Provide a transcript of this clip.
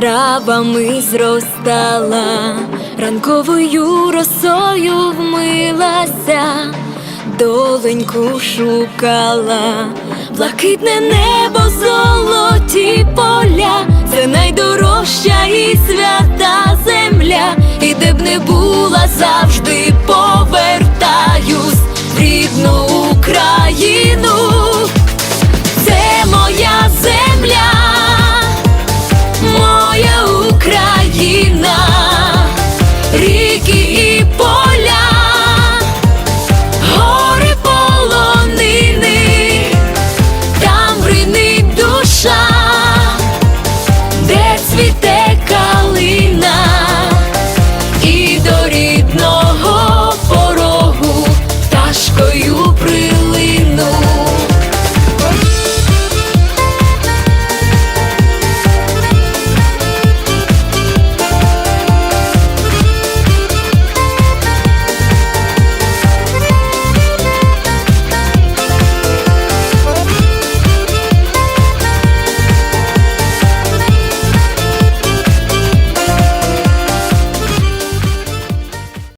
травами зростала, ранковою росою вмилася, доленьку шукала, блакитне небо, золоті поля, це найдорожча і свята земля, і де б не була завжди.